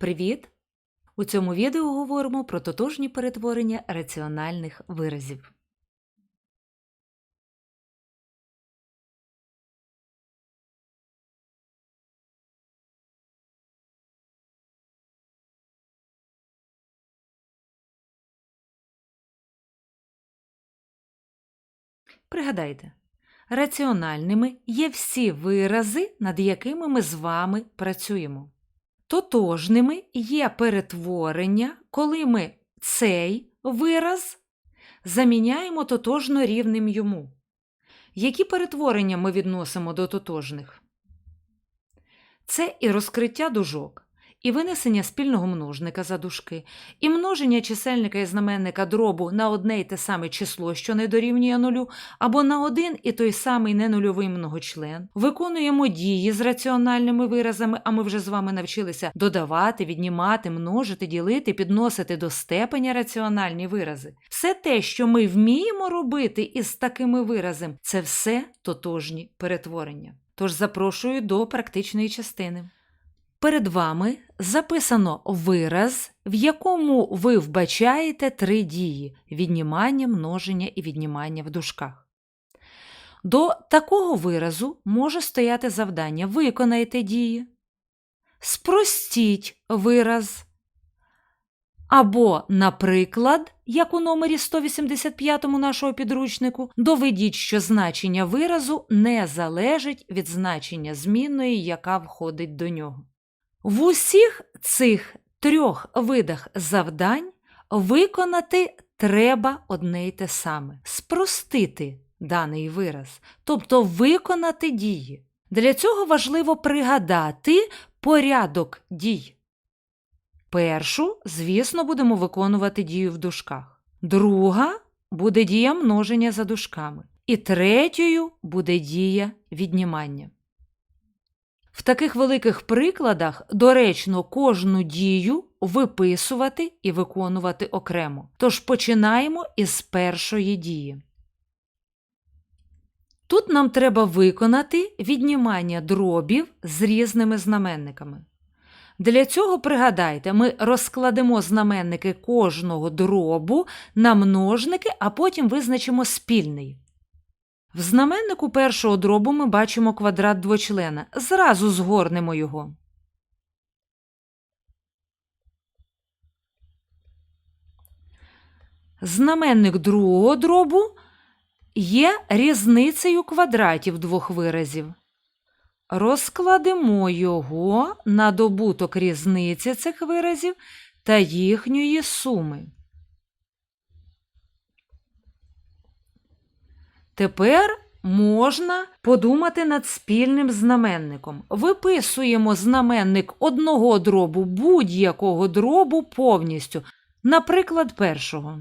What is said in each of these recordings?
Привіт! У цьому відео говоримо про тотожні перетворення раціональних виразів. Пригадайте, раціональними є всі вирази, над якими ми з вами працюємо. Тотожними є перетворення, коли ми цей вираз заміняємо тотожно рівним йому. Які перетворення ми відносимо до тотожних? Це і розкриття дужок, і винесення спільного множника за дужки, і множення чисельника і знаменника дробу на одне й те саме число, що не дорівнює нулю, або на один і той самий ненульовий многочлен. Виконуємо дії з раціональними виразами, а ми вже з вами навчилися додавати, віднімати, множити, ділити, підносити до степеня раціональні вирази. Все те, що ми вміємо робити із такими виразами, це все тотожні перетворення. Тож запрошую до практичної частини. Перед вами записано вираз, в якому ви вбачаєте три дії віднімання, множення і віднімання в дужках. До такого виразу може стояти завдання виконайте дії, спростіть вираз. Або, наприклад, як у номері 185 нашого підручнику, доведіть, що значення виразу не залежить від значення змінної, яка входить до нього. В усіх цих трьох видах завдань виконати треба одне й те саме спростити даний вираз, тобто виконати дії. Для цього важливо пригадати порядок дій. Першу, звісно, будемо виконувати дію в дужках. Друга буде дія множення за дужками. І третьою буде дія віднімання. В таких великих прикладах доречно кожну дію виписувати і виконувати окремо. Тож починаємо із першої дії. Тут нам треба виконати віднімання дробів з різними знаменниками. Для цього пригадайте, ми розкладемо знаменники кожного дробу на множники, а потім визначимо спільний. В знаменнику першого дробу ми бачимо квадрат двочлена. Зразу згорнемо його. Знаменник другого дробу є різницею квадратів двох виразів. Розкладемо його на добуток різниці цих виразів та їхньої суми. Тепер можна подумати над спільним знаменником. Виписуємо знаменник одного дробу будь-якого дробу повністю, наприклад, першого.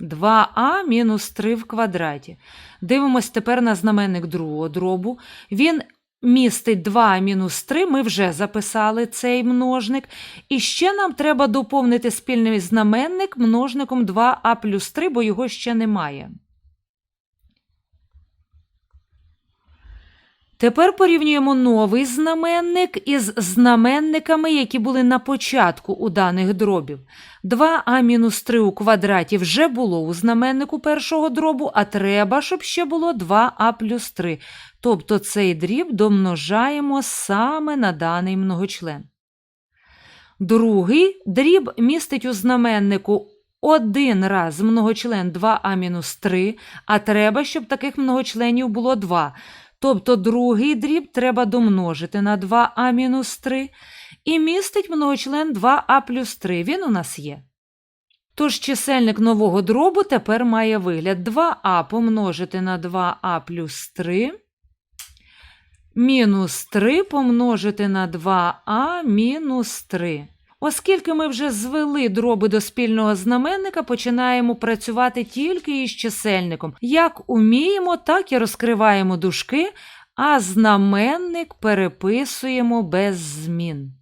2а мінус 3 в квадраті. Дивимось тепер на знаменник другого дробу. Він містить 2 мінус 3, ми вже записали цей множник. І ще нам треба доповнити спільний знаменник множником 2а плюс 3, бо його ще немає. Тепер порівнюємо новий знаменник із знаменниками, які були на початку у даних дробів. 2а-3 у квадраті вже було у знаменнику першого дробу, а треба, щоб ще було 2а плюс 3. Тобто цей дріб домножаємо саме на даний многочлен. Другий дріб містить у знаменнику один раз многочлен 2а-3, а треба, щоб таких многочленів було 2. Тобто другий дріб треба домножити на 2а-3 і містить многочлен 2а плюс 3. Він у нас є. Тож чисельник нового дробу тепер має вигляд 2а помножити на 2а плюс 3. Мінус 3 помножити на 2а мінус 3. Оскільки ми вже звели дроби до спільного знаменника, починаємо працювати тільки із чисельником. Як уміємо, так і розкриваємо дужки, а знаменник переписуємо без змін.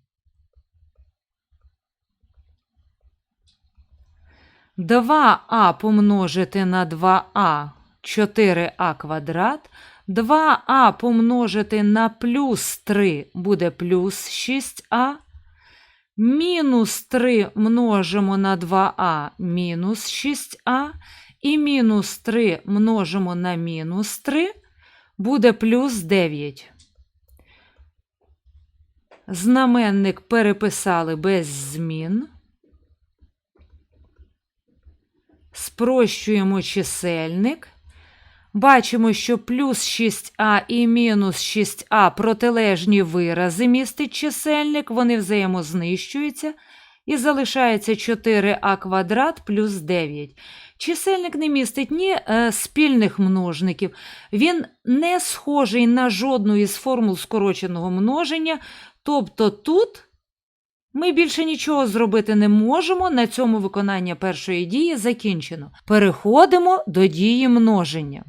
2а помножити на 2а 4а квадрат. 2а помножити на плюс 3 буде плюс 6а. Мінус 3 множимо на 2а мінус 6а. І мінус 3 множимо на мінус 3 буде плюс 9. Знаменник переписали без змін. Спрощуємо чисельник. Бачимо, що плюс 6а і мінус 6а протилежні вирази містить чисельник, вони взаємознищуються, і залишається 4а квадрат плюс 9. Чисельник не містить ні е, спільних множників, він не схожий на жодну із формул скороченого множення, тобто тут ми більше нічого зробити не можемо. На цьому виконання першої дії закінчено. Переходимо до дії множення.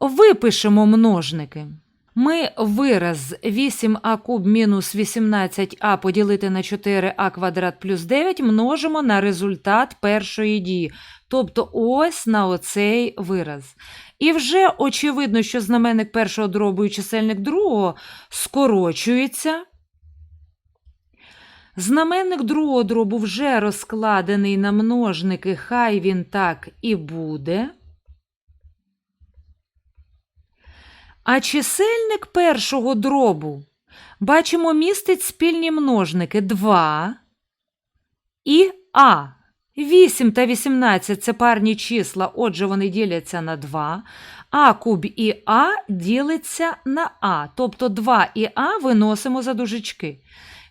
Випишемо множники. Ми вираз 8а куб мінус 18а поділити на 4а квадрат плюс 9 множимо на результат першої дії, тобто ось на оцей вираз. І вже очевидно, що знаменник першого дробу і чисельник другого скорочується. Знаменник другого дробу вже розкладений на множники, хай він так і буде. А чисельник першого дробу, бачимо, містить спільні множники 2 і А. 8 та 18 це парні числа, отже, вони діляться на 2. А куб і А ділиться на А. Тобто 2 і А виносимо за дужечки.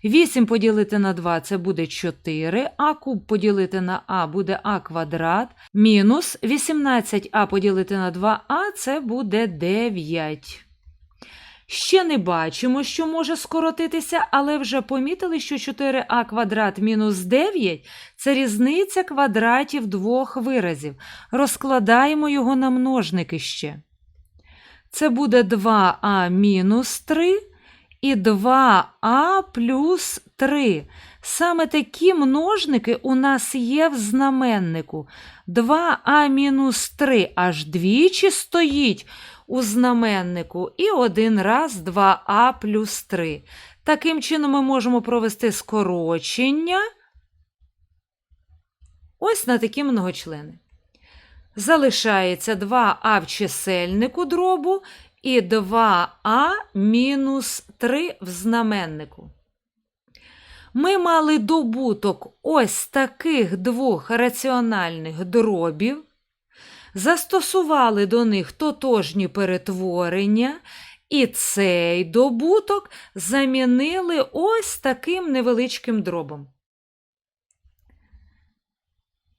8 поділити на 2 це буде 4, а куб поділити на А буде А квадрат. Мінус 18а поділити на 2а це буде 9. Ще не бачимо, що може скоротитися, але вже помітили, що 4а квадрат мінус 9 це різниця квадратів двох виразів. Розкладаємо його на множники ще. Це буде 2а мінус 3 і 2а плюс 3. Саме такі множники у нас є в знаменнику. 2а мінус 3 аж двічі стоїть у знаменнику. І один раз 2а плюс 3. Таким чином ми можемо провести скорочення. Ось на такі многочлени. Залишається 2а в чисельнику дробу і 2а мінус 3 в знаменнику. Ми мали добуток ось таких двох раціональних дробів, застосували до них тотожні перетворення, і цей добуток замінили ось таким невеличким дробом.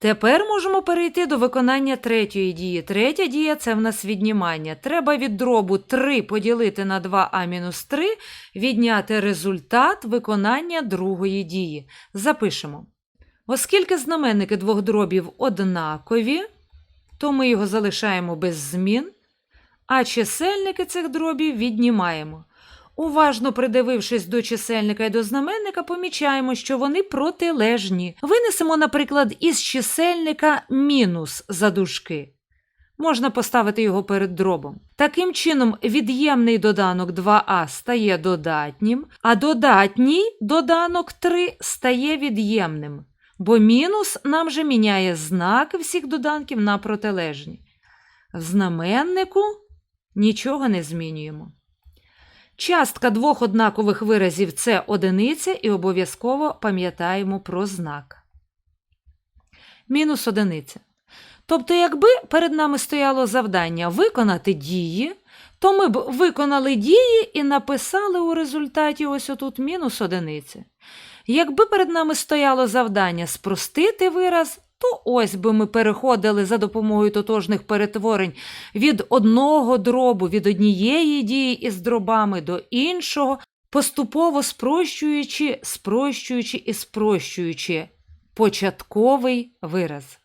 Тепер можемо перейти до виконання третьої дії. Третя дія це в нас віднімання. Треба від дробу 3 поділити на 2а-3, відняти результат виконання другої дії. Запишемо. Оскільки знаменники двох дробів однакові, то ми його залишаємо без змін, а чисельники цих дробів віднімаємо. Уважно придивившись до чисельника і до знаменника, помічаємо, що вони протилежні. Винесемо, наприклад, із чисельника мінус за дужки. Можна поставити його перед дробом. Таким чином, від'ємний доданок 2а стає додатнім, а додатній доданок 3 стає від'ємним, бо мінус нам же міняє знак всіх доданків на протилежні. В знаменнику нічого не змінюємо. Частка двох однакових виразів це одиниця, і обов'язково пам'ятаємо про знак. Мінус одиниця. Тобто, якби перед нами стояло завдання виконати дії, то ми б виконали дії і написали у результаті ось отут мінус одиниця. Якби перед нами стояло завдання спростити вираз, то ось би ми переходили за допомогою тотожних перетворень від одного дробу, від однієї дії із дробами до іншого, поступово спрощуючи, спрощуючи і спрощуючи початковий вираз.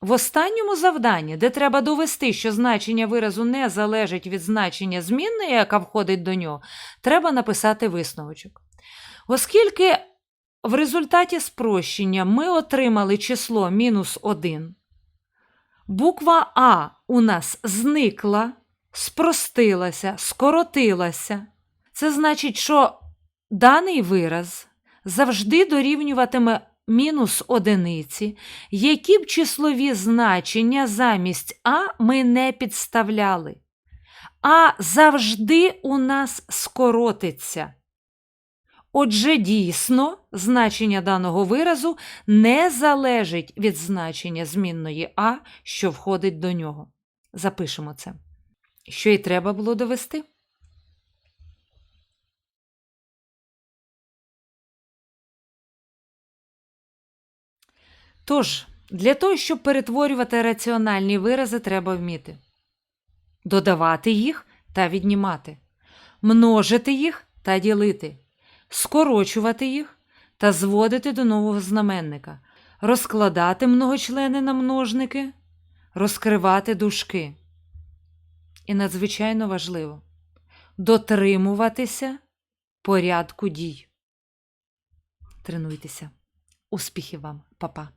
В останньому завданні, де треба довести, що значення виразу не залежить від значення змінної, яка входить до нього, треба написати висновочок. Оскільки в результаті спрощення ми отримали число мінус 1. Буква А у нас зникла, спростилася, скоротилася. Це значить, що даний вираз завжди дорівнюватиме мінус одиниці, які б числові значення замість А ми не підставляли. А завжди у нас скоротиться. Отже, дійсно, значення даного виразу не залежить від значення змінної А, що входить до нього. Запишемо це. Що й треба було довести? Тож, для того, щоб перетворювати раціональні вирази, треба вміти додавати їх та віднімати, множити їх та ділити, скорочувати їх та зводити до нового знаменника, розкладати многочлени на множники, розкривати дужки. І надзвичайно важливо дотримуватися порядку дій. Тренуйтеся. Успіхів вам, Па-па!